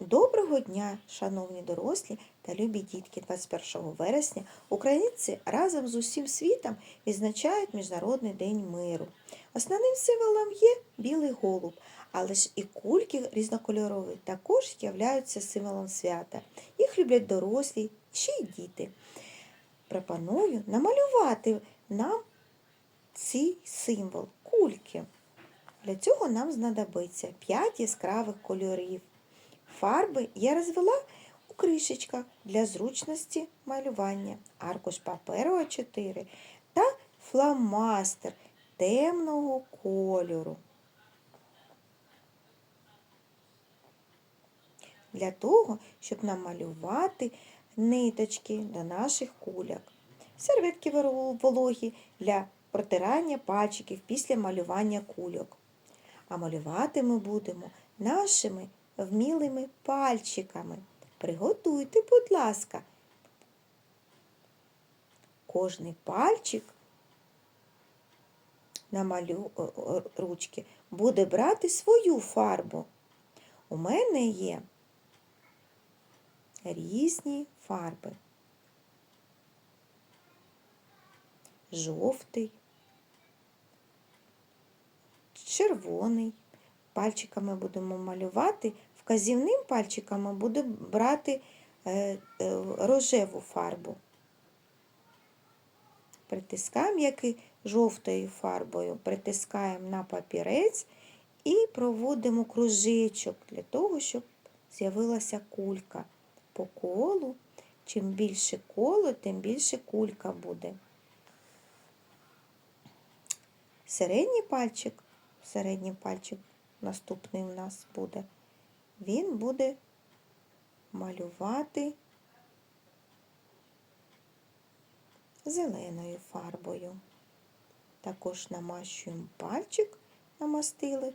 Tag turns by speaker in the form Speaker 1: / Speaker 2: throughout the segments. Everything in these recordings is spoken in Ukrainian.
Speaker 1: Доброго дня, шановні дорослі та любі дітки 21 вересня українці разом з усім світом відзначають Міжнародний день миру. Основним символом є білий голуб, але ж і кульки різнокольорові також являються символом свята. Їх люблять дорослі, ще й діти. Пропоную намалювати нам цей символ кульки. Для цього нам знадобиться 5 яскравих кольорів. Фарби я розвела у кришечках для зручності малювання, аркуш паперу А4 та фломастер темного кольору. Для того, щоб намалювати ниточки до наших куляк. Серветки вологі для протирання пальчиків після малювання кульок. А малювати ми будемо нашими вмілими пальчиками. Приготуйте, будь ласка. Кожний пальчик на малю ручки буде брати свою фарбу. У мене є різні фарби. Жовтий, червоний. Пальчиками будемо малювати, вказівним пальчиками буде брати е, е, рожеву фарбу. Притискаємо, як і жовтою фарбою, притискаємо на папірець і проводимо кружечок для того, щоб з'явилася кулька по колу. Чим більше коло, тим більше кулька буде. Середній пальчик, середній пальчик наступний у нас буде, він буде малювати зеленою фарбою. Також намащуємо пальчик, намастили,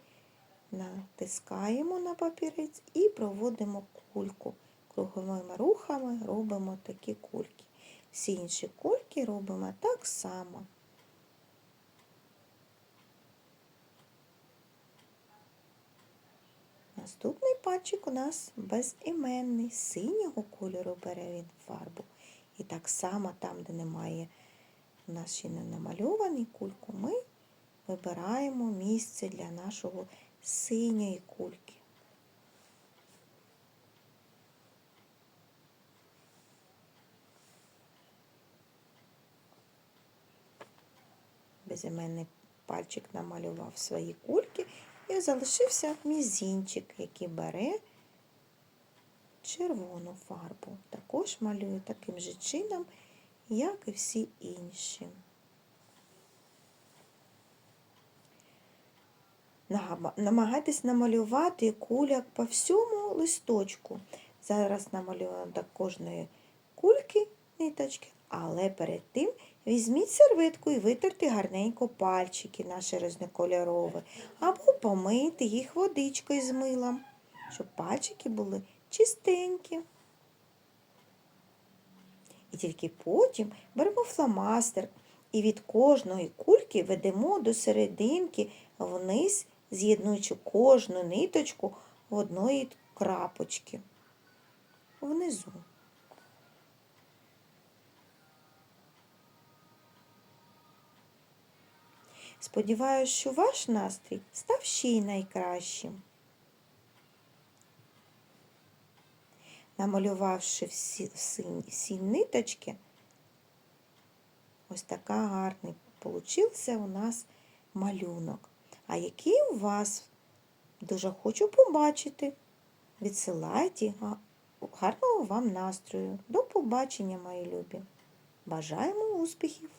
Speaker 1: натискаємо на папірець і проводимо кульку. Круговими рухами робимо такі кульки. Всі інші кульки робимо так само. Наступний пальчик у нас безіменний, синього кольору бере він фарбу. І так само там, де немає у нас ще не намальований кульку, ми вибираємо місце для нашого синьої кульки. Безіменний пальчик намалював свої кульки і залишився мізінчик, який бере червону фарбу. Також малюю таким же чином, як і всі інші. Намагайтесь намалювати куляк по всьому листочку. Зараз намалюємо до кожної кульки ниточки, але перед тим візьміть серветку і витерти гарненько пальчики наші різнокольорові, або помийте їх водичкою з милом, щоб пальчики були чистенькі. І тільки потім беремо фломастер і від кожної кульки ведемо до серединки вниз, з'єднуючи кожну ниточку в одної крапочки внизу. Сподіваюсь, що ваш настрій став ще й найкращим. Намалювавши всі, всі, ниточки, ось така гарний получився у нас малюнок. А який у вас дуже хочу побачити. Відсилайте гарного вам настрою. До побачення, мої любі. Бажаємо успіхів!